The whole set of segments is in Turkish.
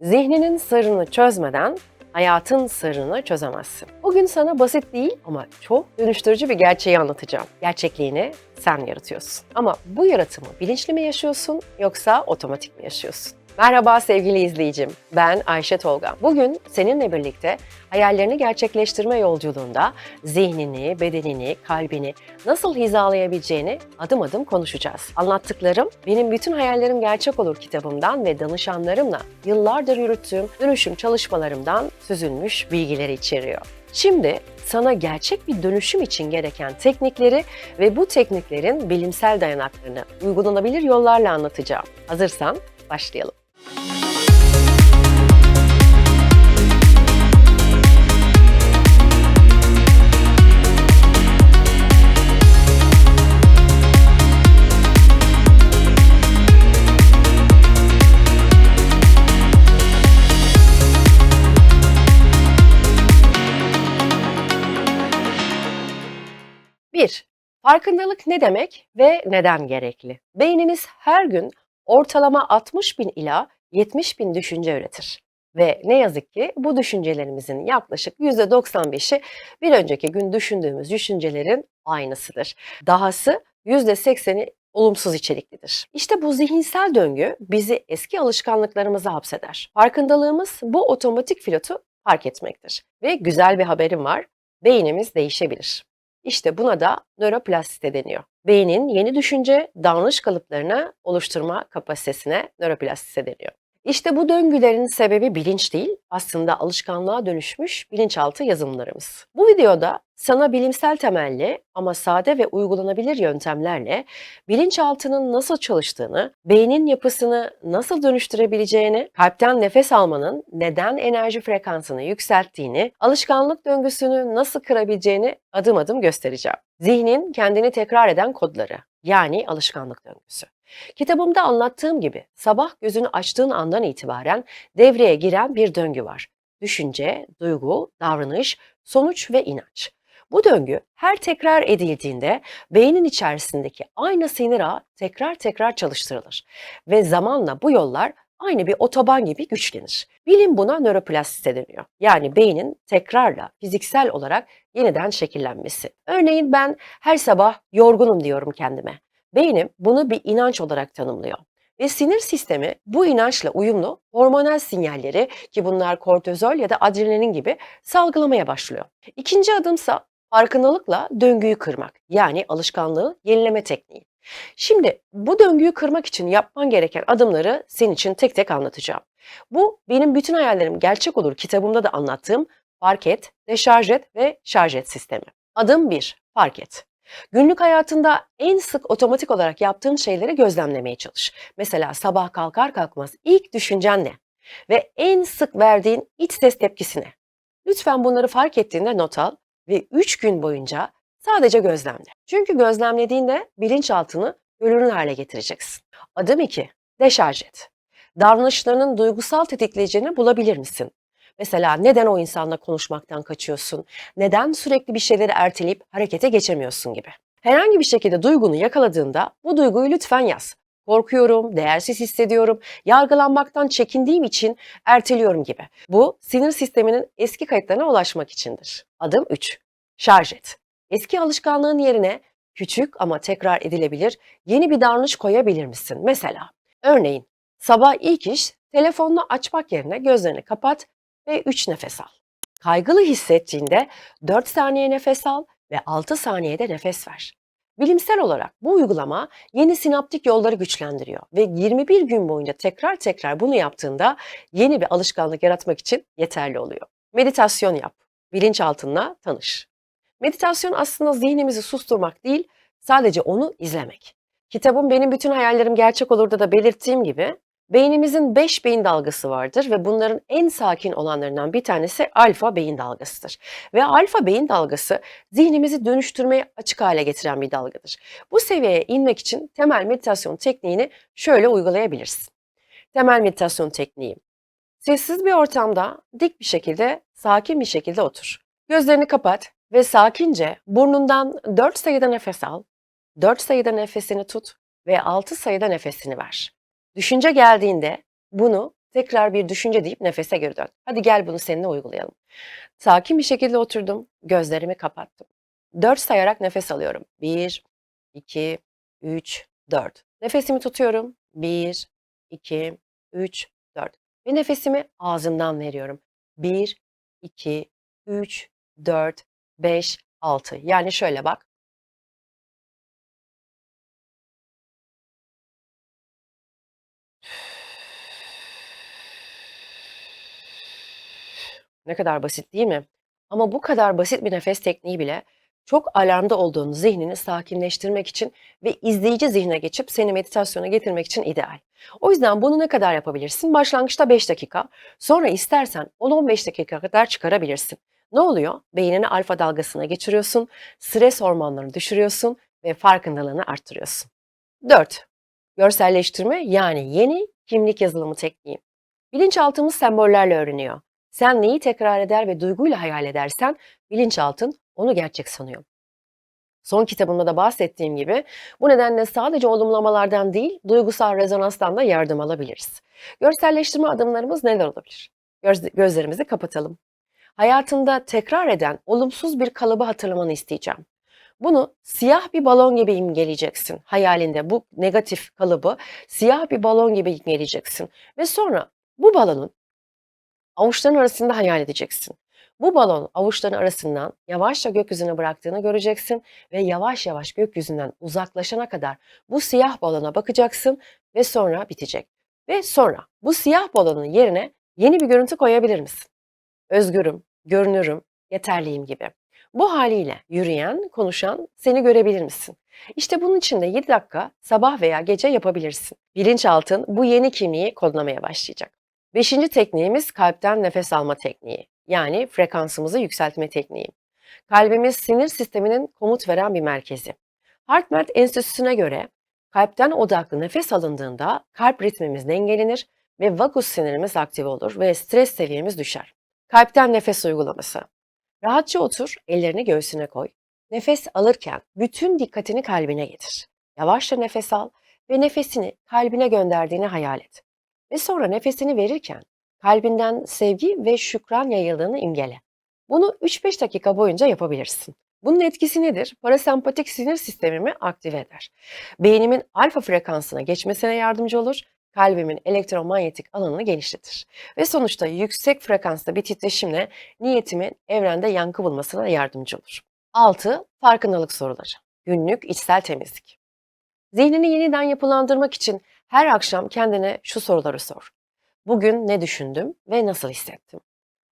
Zihninin sırrını çözmeden hayatın sırrını çözemezsin. Bugün sana basit değil ama çok dönüştürücü bir gerçeği anlatacağım. Gerçekliğini sen yaratıyorsun. Ama bu yaratımı bilinçli mi yaşıyorsun yoksa otomatik mi yaşıyorsun? Merhaba sevgili izleyicim. Ben Ayşe Tolga. Bugün seninle birlikte hayallerini gerçekleştirme yolculuğunda zihnini, bedenini, kalbini nasıl hizalayabileceğini adım adım konuşacağız. Anlattıklarım benim bütün hayallerim gerçek olur kitabımdan ve danışanlarımla yıllardır yürüttüğüm dönüşüm çalışmalarımdan süzülmüş bilgileri içeriyor. Şimdi sana gerçek bir dönüşüm için gereken teknikleri ve bu tekniklerin bilimsel dayanaklarını uygulanabilir yollarla anlatacağım. Hazırsan başlayalım. Farkındalık ne demek ve neden gerekli? Beynimiz her gün ortalama 60 bin ila 70 bin düşünce üretir. Ve ne yazık ki bu düşüncelerimizin yaklaşık %95'i bir önceki gün düşündüğümüz düşüncelerin aynısıdır. Dahası %80'i olumsuz içeriklidir. İşte bu zihinsel döngü bizi eski alışkanlıklarımıza hapseder. Farkındalığımız bu otomatik pilotu fark etmektir. Ve güzel bir haberim var. Beynimiz değişebilir. İşte buna da nöroplastisite deniyor. Beynin yeni düşünce, davranış kalıplarını oluşturma kapasitesine nöroplastisite deniyor. İşte bu döngülerin sebebi bilinç değil, aslında alışkanlığa dönüşmüş bilinçaltı yazılımlarımız. Bu videoda sana bilimsel temelli ama sade ve uygulanabilir yöntemlerle bilinçaltının nasıl çalıştığını, beynin yapısını nasıl dönüştürebileceğini, kalpten nefes almanın neden enerji frekansını yükselttiğini, alışkanlık döngüsünü nasıl kırabileceğini adım adım göstereceğim. Zihnin kendini tekrar eden kodları, yani alışkanlık döngüsü. Kitabımda anlattığım gibi sabah gözünü açtığın andan itibaren devreye giren bir döngü var. Düşünce, duygu, davranış, sonuç ve inanç. Bu döngü her tekrar edildiğinde beynin içerisindeki aynı sinir ağı tekrar tekrar çalıştırılır ve zamanla bu yollar aynı bir otoban gibi güçlenir. Bilim buna nöroplastisite deniyor. Yani beynin tekrarla fiziksel olarak yeniden şekillenmesi. Örneğin ben her sabah yorgunum diyorum kendime. Beynim bunu bir inanç olarak tanımlıyor. Ve sinir sistemi bu inançla uyumlu hormonal sinyalleri ki bunlar kortizol ya da adrenalin gibi salgılamaya başlıyor. İkinci adımsa farkındalıkla döngüyü kırmak yani alışkanlığı yenileme tekniği. Şimdi bu döngüyü kırmak için yapman gereken adımları senin için tek tek anlatacağım. Bu benim bütün hayallerim gerçek olur kitabımda da anlattığım fark et, deşarj et ve şarj et sistemi. Adım 1. Fark et. Günlük hayatında en sık otomatik olarak yaptığın şeyleri gözlemlemeye çalış. Mesela sabah kalkar kalkmaz ilk düşüncen ne? Ve en sık verdiğin iç ses tepkisi ne? Lütfen bunları fark ettiğinde not al ve 3 gün boyunca sadece gözlemle. Çünkü gözlemlediğinde bilinçaltını görünür hale getireceksin. Adım 2. Deşarj et. Davranışlarının duygusal tetikleyicini bulabilir misin? Mesela neden o insanla konuşmaktan kaçıyorsun? Neden sürekli bir şeyleri erteleyip harekete geçemiyorsun gibi. Herhangi bir şekilde duygunu yakaladığında bu duyguyu lütfen yaz. Korkuyorum, değersiz hissediyorum, yargılanmaktan çekindiğim için erteliyorum gibi. Bu sinir sisteminin eski kayıtlarına ulaşmak içindir. Adım 3. Şarj et. Eski alışkanlığın yerine küçük ama tekrar edilebilir yeni bir davranış koyabilir misin? Mesela örneğin sabah ilk iş telefonunu açmak yerine gözlerini kapat ve 3 nefes al. Kaygılı hissettiğinde 4 saniye nefes al ve 6 saniyede nefes ver. Bilimsel olarak bu uygulama yeni sinaptik yolları güçlendiriyor ve 21 gün boyunca tekrar tekrar bunu yaptığında yeni bir alışkanlık yaratmak için yeterli oluyor. Meditasyon yap. Bilinçaltınla tanış. Meditasyon aslında zihnimizi susturmak değil, sadece onu izlemek. Kitabım Benim Bütün Hayallerim Gerçek Olur'da da belirttiğim gibi Beynimizin 5 beyin dalgası vardır ve bunların en sakin olanlarından bir tanesi alfa beyin dalgasıdır. Ve alfa beyin dalgası zihnimizi dönüştürmeye açık hale getiren bir dalgadır. Bu seviyeye inmek için temel meditasyon tekniğini şöyle uygulayabilirsin. Temel meditasyon tekniği. Sessiz bir ortamda dik bir şekilde, sakin bir şekilde otur. Gözlerini kapat ve sakince burnundan 4 sayıda nefes al, 4 sayıda nefesini tut ve 6 sayıda nefesini ver. Düşünce geldiğinde bunu tekrar bir düşünce deyip nefese geri dön. Hadi gel bunu seninle uygulayalım. Sakin bir şekilde oturdum, gözlerimi kapattım. 4 sayarak nefes alıyorum. 1, 2, 3, 4. Nefesimi tutuyorum. 1, 2, 3, 4. Ve nefesimi ağzımdan veriyorum. 1, 2, 3, 4, 5, 6. Yani şöyle bak. Ne kadar basit değil mi? Ama bu kadar basit bir nefes tekniği bile çok alarmda olduğun zihnini sakinleştirmek için ve izleyici zihne geçip seni meditasyona getirmek için ideal. O yüzden bunu ne kadar yapabilirsin? Başlangıçta 5 dakika, sonra istersen 10-15 dakika kadar çıkarabilirsin. Ne oluyor? Beynini alfa dalgasına geçiriyorsun, stres hormonlarını düşürüyorsun ve farkındalığını arttırıyorsun. 4. Görselleştirme yani yeni kimlik yazılımı tekniği. Bilinçaltımız sembollerle öğreniyor. Sen neyi tekrar eder ve duyguyla hayal edersen bilinçaltın onu gerçek sanıyor. Son kitabımda da bahsettiğim gibi bu nedenle sadece olumlamalardan değil duygusal rezonanstan da yardım alabiliriz. Görselleştirme adımlarımız neler olabilir? Göz, gözlerimizi kapatalım. Hayatında tekrar eden olumsuz bir kalıbı hatırlamanı isteyeceğim. Bunu siyah bir balon gibi imgeleyeceksin hayalinde. Bu negatif kalıbı siyah bir balon gibi imgeleyeceksin. Ve sonra bu balonun avuçların arasında hayal edeceksin. Bu balon avuçların arasından yavaşça gökyüzüne bıraktığını göreceksin ve yavaş yavaş gökyüzünden uzaklaşana kadar bu siyah balona bakacaksın ve sonra bitecek. Ve sonra bu siyah balonun yerine yeni bir görüntü koyabilir misin? Özgürüm, görünürüm, yeterliyim gibi. Bu haliyle yürüyen, konuşan seni görebilir misin? İşte bunun için de 7 dakika sabah veya gece yapabilirsin. Bilinçaltın bu yeni kimliği kodlamaya başlayacak. Beşinci tekniğimiz kalpten nefes alma tekniği. Yani frekansımızı yükseltme tekniği. Kalbimiz sinir sisteminin komut veren bir merkezi. HeartMath Enstitüsü'ne göre kalpten odaklı nefes alındığında kalp ritmimiz dengelenir ve vagus sinirimiz aktif olur ve stres seviyemiz düşer. Kalpten nefes uygulaması. Rahatça otur, ellerini göğsüne koy. Nefes alırken bütün dikkatini kalbine getir. Yavaşça nefes al ve nefesini kalbine gönderdiğini hayal et. Ve sonra nefesini verirken kalbinden sevgi ve şükran yayıldığını imgele. Bunu 3-5 dakika boyunca yapabilirsin. Bunun etkisi nedir? Parasempatik sinir sistemimi aktive eder. Beynimin alfa frekansına geçmesine yardımcı olur, kalbimin elektromanyetik alanını genişletir. Ve sonuçta yüksek frekansta bir titreşimle niyetimin evrende yankı bulmasına yardımcı olur. 6. Farkındalık soruları. Günlük içsel temizlik. Zihnini yeniden yapılandırmak için her akşam kendine şu soruları sor. Bugün ne düşündüm ve nasıl hissettim?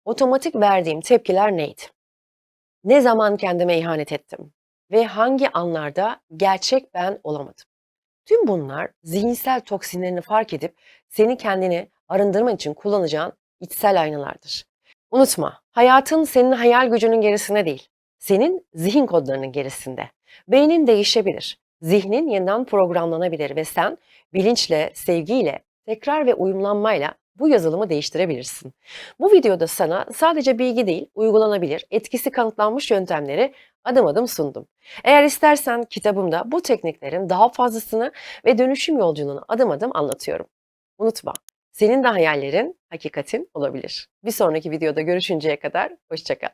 Otomatik verdiğim tepkiler neydi? Ne zaman kendime ihanet ettim? Ve hangi anlarda gerçek ben olamadım? Tüm bunlar zihinsel toksinlerini fark edip seni kendini arındırman için kullanacağın içsel aynalardır. Unutma, hayatın senin hayal gücünün gerisinde değil, senin zihin kodlarının gerisinde. Beynin değişebilir, zihnin yeniden programlanabilir ve sen bilinçle, sevgiyle, tekrar ve uyumlanmayla bu yazılımı değiştirebilirsin. Bu videoda sana sadece bilgi değil, uygulanabilir, etkisi kanıtlanmış yöntemleri adım adım sundum. Eğer istersen kitabımda bu tekniklerin daha fazlasını ve dönüşüm yolculuğunu adım adım anlatıyorum. Unutma, senin de hayallerin hakikatin olabilir. Bir sonraki videoda görüşünceye kadar hoşçakal.